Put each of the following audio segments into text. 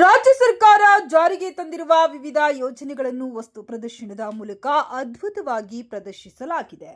ರಾಜ್ಯ ಸರ್ಕಾರ ಜಾರಿಗೆ ತಂದಿರುವ ವಿವಿಧ ಯೋಜನೆಗಳನ್ನು ವಸ್ತು ಪ್ರದರ್ಶನದ ಮೂಲಕ ಅದ್ಭುತವಾಗಿ ಪ್ರದರ್ಶಿಸಲಾಗಿದೆ.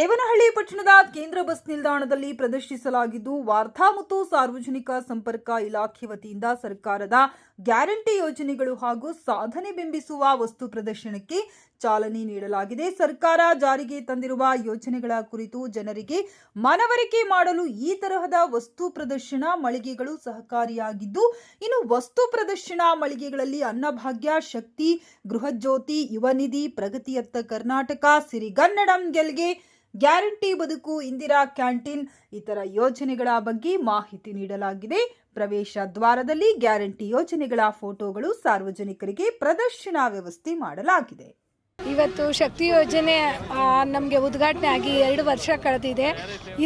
ದೇವನಹಳ್ಳಿ ಪಟ್ಟಣದ ಕೇಂದ್ರ ಬಸ್ ನಿಲ್ದಾಣದಲ್ಲಿ ಪ್ರದರ್ಶಿಸಲಾಗಿದ್ದು ವಾರ್ತಾ ಮತ್ತು ಸಾರ್ವಜನಿಕ ಸಂಪರ್ಕ ಇಲಾಖೆ ವತಿಯಿಂದ ಸರ್ಕಾರದ ಗ್ಯಾರಂಟಿ ಯೋಜನೆಗಳು ಹಾಗೂ ಸಾಧನೆ ಬಿಂಬಿಸುವ ವಸ್ತು ಪ್ರದರ್ಶನಕ್ಕೆ ಚಾಲನೆ ನೀಡಲಾಗಿದೆ. ಸರ್ಕಾರ ಜಾರಿಗೆ ತಂದಿರುವ ಯೋಜನೆಗಳ ಕುರಿತು ಜನರಿಗೆ ಮನವರಿಕೆ ಮಾಡಲು ಈ ತರಹದ ವಸ್ತು ಪ್ರದರ್ಶನ ಮಳಿಗೆಗಳು ಸಹಕಾರಿಯಾಗಿದ್ದು, ಇನ್ನು ವಸ್ತು ಪ್ರದರ್ಶನ ಮಳಿಗೆಗಳಲ್ಲಿ ಅನ್ನಭಾಗ್ಯ, ಶಕ್ತಿ, ಗೃಹಜ್ಯೋತಿ ಯುವನಿಧಿ ಪ್ರಗತಿಯತ್ತ ಕರ್ನಾಟಕ, ಸಿರಿಗನ್ನಡಂ, ಗೆಲ್ಗೆ ಗ್ಯಾರಂಟಿ ಬದುಕು, ಇಂದಿರಾ ಕ್ಯಾಂಟೀನ್ ಇತರ ಯೋಜನೆಗಳ ಬಗ್ಗೆ ಮಾಹಿತಿ ನೀಡಲಾಗಿದೆ. ಪ್ರವೇಶ ದ್ವಾರದಲ್ಲಿ ಗ್ಯಾರಂಟಿ ಯೋಜನೆಗಳ ಫೋಟೋಗಳು ಸಾರ್ವಜನಿಕರಿಗೆ ಪ್ರದರ್ಶನ ವ್ಯವಸ್ಥೆ ಮಾಡಲಾಗಿದೆ. ಇವತ್ತು ಶಕ್ತಿ ಯೋಜನೆ ನಮಗೆ ಉದ್ಘಾಟನೆ ಆಗಿ ಎರಡು ವರ್ಷ ಕಳೆದಿದೆ.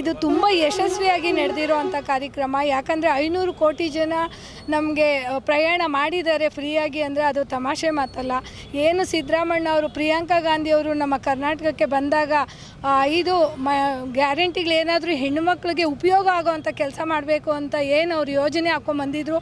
ಇದು ತುಂಬ ಯಶಸ್ವಿಯಾಗಿ ನಡೆದಿರುವಂಥ ಕಾರ್ಯಕ್ರಮ. ಯಾಕಂದರೆ ಐನೂರು ಕೋಟಿ ಜನ ನಮಗೆ ಪ್ರಯಾಣ ಮಾಡಿದ್ದಾರೆ ಫ್ರೀಯಾಗಿ ಅಂದರೆ ಅದು ತಮಾಷೆ ಮಾತಲ್ಲ. ಏನು ಸಿದ್ದರಾಮಣ್ಣ ಅವರು, ಪ್ರಿಯಾಂಕಾ ಗಾಂಧಿ ಅವರು ನಮ್ಮ ಕರ್ನಾಟಕಕ್ಕೆ ಬಂದಾಗ ಇದು ಮ ಗ್ಯಾರಂಟಿಗಳೇನಾದರೂ ಹೆಣ್ಣುಮಕ್ಳಿಗೆ ಉಪಯೋಗ ಆಗೋವಂಥ ಕೆಲಸ ಮಾಡಬೇಕು ಅಂತ ಏನು ಅವರು ಯೋಜನೆ ಹಾಕೊಂಬಂದಿದ್ರು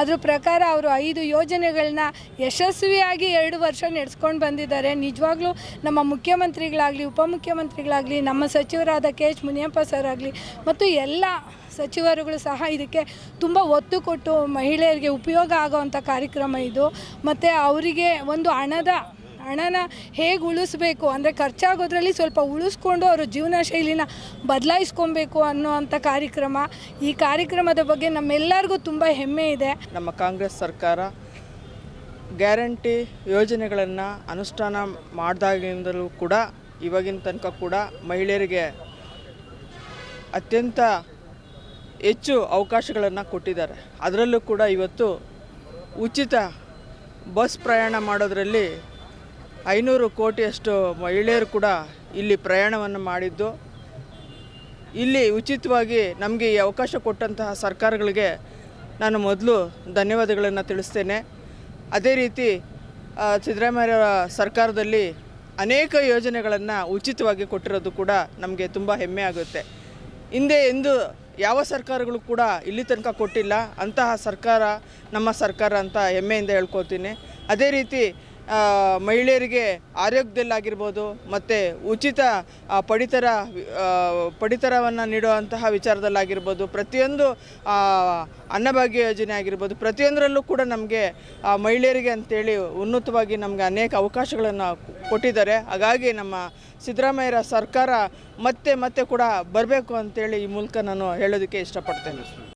ಅದ್ರ ಪ್ರಕಾರ ಅವರು ಐದು ಯೋಜನೆಗಳನ್ನ ಯಶಸ್ವಿಯಾಗಿ ಎರಡು ವರ್ಷ ನಡೆಸ್ಕೊಂಡು ಬಂದಿದ್ದಾರೆ. ನಿಜವಾಗ್ಲೂ ನಮ್ಮ ಮುಖ್ಯಮಂತ್ರಿಗಳಾಗಲಿ, ಉಪಮುಖ್ಯಮಂತ್ರಿಗಳಾಗಲಿ, ನಮ್ಮ ಸಚಿವರಾದ ಕೆ ಎಚ್ ಮುನಿಯಪ್ಪ ಸರ್ ಆಗಲಿ ಮತ್ತು ಎಲ್ಲ ಸಚಿವರುಗಳು ಸಹ ಇದಕ್ಕೆ ತುಂಬ ಒತ್ತು ಕೊಟ್ಟು ಮಹಿಳೆಯರಿಗೆ ಉಪಯೋಗ ಆಗೋವಂಥ ಕಾರ್ಯಕ್ರಮ ಇದು. ಮತ್ತು ಅವರಿಗೆ ಒಂದು ಹಣದ, ಹಣನ ಹೇಗೆ ಉಳಿಸ್ಬೇಕು? ಅಂದರೆ ಖರ್ಚಾಗೋದ್ರಲ್ಲಿ ಸ್ವಲ್ಪ ಉಳಿಸ್ಕೊಂಡು ಅವರು ಜೀವನ ಶೈಲಿನ ಬದಲಾಯಿಸ್ಕೊಬೇಕು ಅನ್ನೋವಂಥ ಕಾರ್ಯಕ್ರಮ. ಈ ಕಾರ್ಯಕ್ರಮದ ಬಗ್ಗೆ ನಮ್ಮೆಲ್ಲರಿಗೂ ತುಂಬ ಹೆಮ್ಮೆ ಇದೆ. ನಮ್ಮ ಕಾಂಗ್ರೆಸ್ ಸರ್ಕಾರ ಗ್ಯಾರಂಟಿ ಯೋಜನೆಗಳನ್ನು ಅನುಷ್ಠಾನ ಮಾಡಿದಾಗಿಂದಲೂ ಕೂಡ, ಇವಾಗಿನ ತನಕ ಕೂಡ ಮಹಿಳೆಯರಿಗೆ ಅತ್ಯಂತ ಹೆಚ್ಚು ಅವಕಾಶಗಳನ್ನು ಕೊಟ್ಟಿದ್ದಾರೆ. ಅದರಲ್ಲೂ ಕೂಡ ಇವತ್ತು ಉಚಿತ ಬಸ್ ಪ್ರಯಾಣ ಮಾಡೋದರಲ್ಲಿ ಐನೂರು ಕೋಟಿಯಷ್ಟು ಮಹಿಳೆಯರು ಕೂಡ ಇಲ್ಲಿ ಪ್ರಯಾಣವನ್ನು ಮಾಡಿದ್ದು. ಇಲ್ಲಿ ಉಚಿತವಾಗಿ ನಮಗೆ ಈ ಅವಕಾಶ ಕೊಟ್ಟಂತಹ ಸರ್ಕಾರಗಳಿಗೆ ನಾನು ಮೊದಲು ಧನ್ಯವಾದಗಳನ್ನು ತಿಳಿಸ್ತೇನೆ. ಅದೇ ರೀತಿ ಸಿದ್ದರಾಮಯ್ಯ ಸರ್ಕಾರದಲ್ಲಿ ಅನೇಕ ಯೋಜನೆಗಳನ್ನು ಉಚಿತವಾಗಿ ಕೊಟ್ಟಿರೋದು ಕೂಡ ನಮಗೆ ತುಂಬ ಹೆಮ್ಮೆ ಆಗುತ್ತೆ. ಹಿಂದೆ ಎಂದು ಯಾವ ಸರ್ಕಾರಗಳು ಕೂಡ ಇಲ್ಲಿ ತನಕ ಕೊಟ್ಟಿಲ್ಲ, ಅಂತಹ ಸರ್ಕಾರ ನಮ್ಮ ಸರ್ಕಾರ ಅಂತ ಹೆಮ್ಮೆಯಿಂದ ಹೇಳ್ಕೊತೀನಿ ಅದೇ ರೀತಿ ಮಹಿಳೆಯರಿಗೆ ಆರೋಗ್ಯದಲ್ಲಾಗಿರ್ಬೋದು ಮತ್ತು ಉಚಿತ ಪಡಿತರ ಪಡಿತರವನ್ನು ನೀಡುವಂತಹ ವಿಚಾರದಲ್ಲಾಗಿರ್ಬೋದು, ಪ್ರತಿಯೊಂದು ಅನ್ನಭಾಗ್ಯ ಯೋಜನೆ ಆಗಿರ್ಬೋದು, ಪ್ರತಿಯೊಂದರಲ್ಲೂ ಕೂಡ ನಮಗೆ ಮಹಿಳೆಯರಿಗೆ ಅಂತೇಳಿ ಉನ್ನತವಾಗಿ ನಮಗೆ ಅನೇಕ ಅವಕಾಶಗಳನ್ನು ಕೊಟ್ಟಿದ್ದಾರೆ. ಹಾಗಾಗಿ ನಮ್ಮ ಸಿದ್ದರಾಮಯ್ಯರ ಸರ್ಕಾರ ಮತ್ತೆ ಮತ್ತೆ ಕೂಡ ಬರಬೇಕು ಅಂತೇಳಿ ಈ ಮೂಲಕ ನಾನು ಹೇಳೋದಕ್ಕೆ ಇಷ್ಟಪಡ್ತೇನೆ.